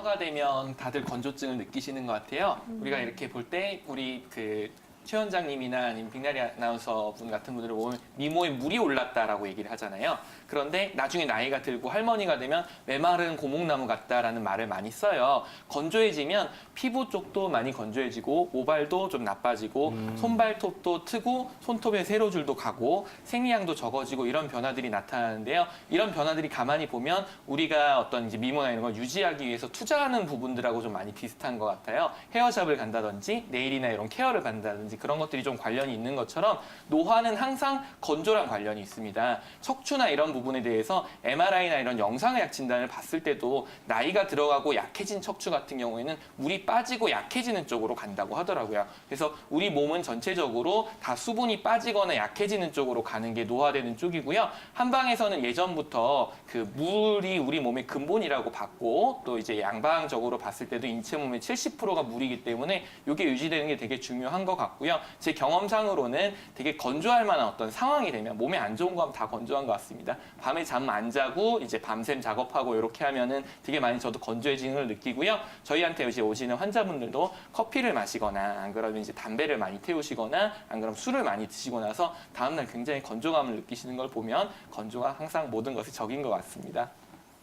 여름화가 되면 다들 건조증을 느끼시는 것 같아요. 우리가 이렇게 볼 때 우리 그 최 원장님이나 아니면 빅나리 아나운서 분 같은 분들을 보면 미모에 물이 올랐다라고 얘기를 하잖아요. 그런데 나중에 나이가 들고 할머니가 되면 메마른 고목나무 같다라는 말을 많이 써요. 건조해지면 피부 쪽도 많이 건조해지고 모발도 좀 나빠지고 손발톱도 트고 손톱에 세로줄도 가고 생리량도 적어지고 이런 변화들이 나타나는데요. 이런 변화들이 가만히 보면 우리가 어떤 이제 미모나 이런 걸 유지하기 위해서 투자하는 부분들하고 좀 많이 비슷한 것 같아요. 헤어샵을 간다든지 네일이나 이런 케어를 간다든지 그런 것들이 좀 관련이 있는 것처럼 노화는 항상 건조랑 관련이 있습니다. 척추나 이런 부분에 대해서 MRI나 이런 영상의학 진단을 봤을 때도 나이가 들어가고 약해진 척추 같은 경우에는 물이 빠지고 약해지는 쪽으로 간다고 하더라고요. 그래서 우리 몸은 전체적으로 다 수분이 빠지거나 약해지는 쪽으로 가는 게 노화되는 쪽이고요. 한방에서는 예전부터 그 물이 우리 몸의 근본이라고 봤고 또 이제 양방적으로 봤을 때도 인체 몸의 70%가 물이기 때문에 이게 유지되는 게 되게 중요한 것 같고 요. 제 경험상으로는 되게 건조할 만한 어떤 상황이 되면 몸에 안 좋은 거 하면 다 건조한 것 같습니다. 밤에 잠 안 자고 이제 밤샘 작업하고 이렇게 하면은 되게 많이 저도 건조해지는 걸 느끼고요. 저희한테 이제 오시는 환자분들도 커피를 마시거나 안 그러면 이제 담배를 많이 태우시거나 안 그러면 술을 많이 드시고 나서 다음날 굉장히 건조감을 느끼시는 걸 보면 건조가 항상 모든 것이 적인 것 같습니다.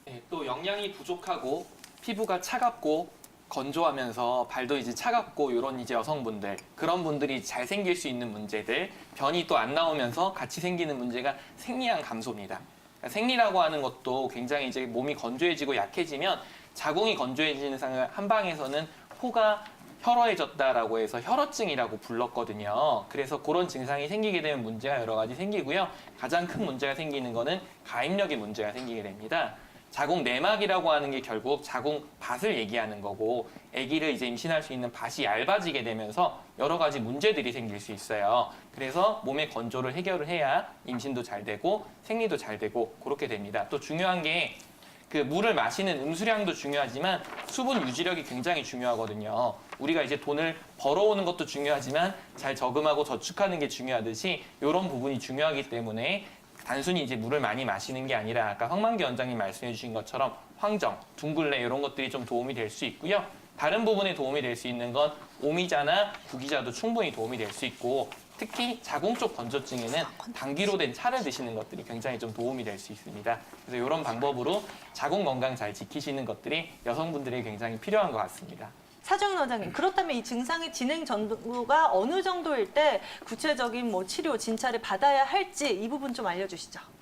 네, 또 영양이 부족하고 피부가 차갑고 건조하면서 발도 이제 차갑고 이런 이제 여성분들 그런 분들이 잘 생길 수 있는 문제들 변이 또 안 나오면서 같이 생기는 문제가 생리량 감소입니다. 그러니까 생리라고 하는 것도 굉장히 이제 몸이 건조해지고 약해지면 자궁이 건조해지는 상황 한방에서는 코가 혈어해졌다라고 해서 혈어증이라고 불렀거든요. 그래서 그런 증상이 생기게 되면 문제가 여러 가지 생기고요. 가장 큰 문제가 생기는 거는 가입력의 문제가 생기게 됩니다. 자궁 내막이라고 하는 게 결국 자궁 밭을 얘기하는 거고 아기를 이제 임신할 수 있는 밭이 얇아지게 되면서 여러 가지 문제들이 생길 수 있어요. 그래서 몸의 건조를 해결을 해야 임신도 잘 되고 생리도 잘 되고 그렇게 됩니다. 또 중요한 게 그 물을 마시는 음수량도 중요하지만 수분 유지력이 굉장히 중요하거든요. 우리가 이제 돈을 벌어오는 것도 중요하지만 잘 저금하고 저축하는 게 중요하듯이 이런 부분이 중요하기 때문에 단순히 이제 물을 많이 마시는 게 아니라 아까 황만기 원장님 말씀해 주신 것처럼 황정, 둥글레 이런 것들이 좀 도움이 될 수 있고요. 다른 부분에 도움이 될 수 있는 건 오미자나 구기자도 충분히 도움이 될 수 있고 특히 자궁 쪽 건조증에는 당귀로 된 차를 드시는 것들이 굉장히 좀 도움이 될 수 있습니다. 그래서 이런 방법으로 자궁 건강 잘 지키시는 것들이 여성분들이 굉장히 필요한 것 같습니다. 사정인 원장님, 그렇다면 이 증상의 진행 정도가 어느 정도일 때 구체적인 뭐 치료, 진찰을 받아야 할지 이 부분 좀 알려주시죠.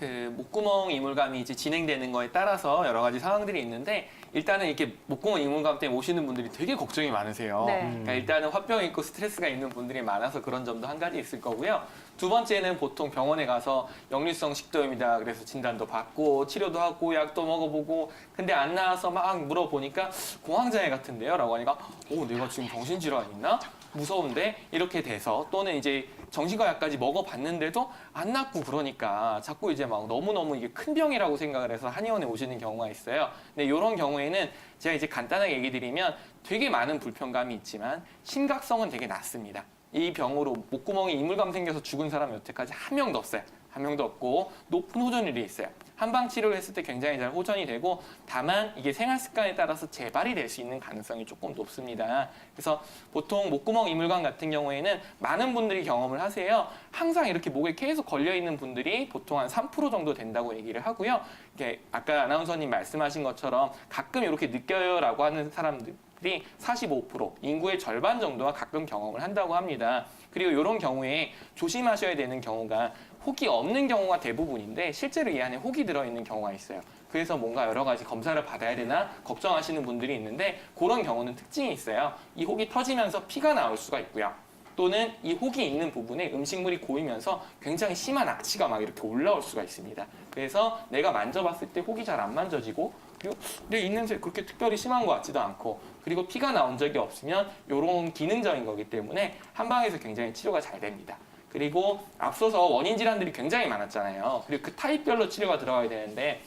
그 목구멍 이물감이 이제 진행되는 거에 따라서 여러 가지 상황들이 있는데 일단은 이렇게 목구멍 이물감 때문에 오시는 분들이 되게 걱정이 많으세요. 네. 그러니까 일단은 화병 있고 스트레스가 있는 분들이 많아서 그런 점도 한 가지 있을 거고요. 두 번째는 보통 병원에 가서 역류성 식도염이다 그래서 진단도 받고 치료도 하고 약도 먹어보고 근데 안 나와서 막 물어보니까 공황장애 같은데요? 라고 하니까 오 내가 지금 정신질환 있나? 무서운데 이렇게 돼서 또는 이제 정신과 약까지 먹어봤는데도 안 낫고 그러니까 자꾸 이제 막 너무너무 이게 큰 병이라고 생각을 해서 한의원에 오시는 경우가 있어요. 근데 이런 경우에는 제가 이제 간단하게 얘기 드리면 되게 많은 불편감이 있지만 심각성은 되게 낮습니다. 이 병으로 목구멍에 이물감 생겨서 죽은 사람이 여태까지 한 명도 없어요. 한 명도 없고 높은 호전율이 있어요. 한방 치료를 했을 때 굉장히 잘 호전이 되고 다만 이게 생활 습관에 따라서 재발이 될 수 있는 가능성이 조금 높습니다. 그래서 보통 목구멍 이물감 같은 경우에는 많은 분들이 경험을 하세요. 항상 이렇게 목에 계속 걸려 있는 분들이 보통 한 3% 정도 된다고 얘기를 하고요. 이게 아까 아나운서님 말씀하신 것처럼 가끔 이렇게 느껴요라고 하는 사람들 이 45% 인구의 절반 정도가 가끔 경험을 한다고 합니다. 그리고 이런 경우에 조심하셔야 되는 경우가 혹이 없는 경우가 대부분인데 실제로 이 안에 혹이 들어있는 경우가 있어요. 그래서 뭔가 여러 가지 검사를 받아야 되나 걱정하시는 분들이 있는데 그런 경우는 특징이 있어요. 이 혹이 터지면서 피가 나올 수가 있고요. 또는 이 혹이 있는 부분에 음식물이 고이면서 굉장히 심한 악취가 막 이렇게 올라올 수가 있습니다. 그래서 내가 만져봤을 때 혹이 잘 안 만져지고 그리고 내 입냄새 그렇게 특별히 심한 것 같지도 않고 그리고 피가 나온 적이 없으면 이런 기능적인 거기 때문에 한방에서 굉장히 치료가 잘 됩니다. 그리고 앞서서 원인 질환들이 굉장히 많았잖아요. 그리고 그 타입별로 치료가 들어가야 되는데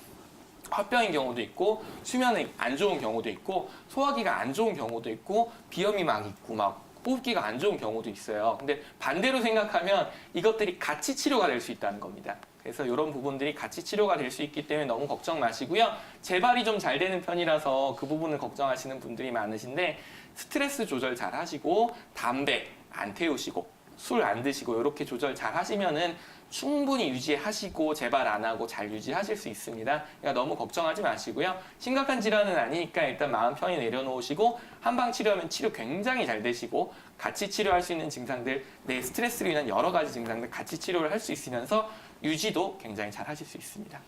화병인 경우도 있고 수면이 안 좋은 경우도 있고 소화기가 안 좋은 경우도 있고 비염이 막 있고 막 뽑기가 안 좋은 경우도 있어요. 근데 반대로 생각하면 이것들이 같이 치료가 될 수 있다는 겁니다. 그래서 이런 부분들이 같이 치료가 될 수 있기 때문에 너무 걱정 마시고요. 재발이 좀 잘 되는 편이라서 그 부분을 걱정하시는 분들이 많으신데 스트레스 조절 잘 하시고 담배 안 태우시고 술 안 드시고 이렇게 조절 잘 하시면은 충분히 유지하시고 재발 안 하고 잘 유지하실 수 있습니다. 그러니까 너무 걱정하지 마시고요. 심각한 질환은 아니니까 일단 마음 편히 내려놓으시고 한방 치료하면 치료 굉장히 잘 되시고 같이 치료할 수 있는 증상들, 내 스트레스로 인한 여러 가지 증상들 같이 치료를 할 수 있으면서 유지도 굉장히 잘 하실 수 있습니다.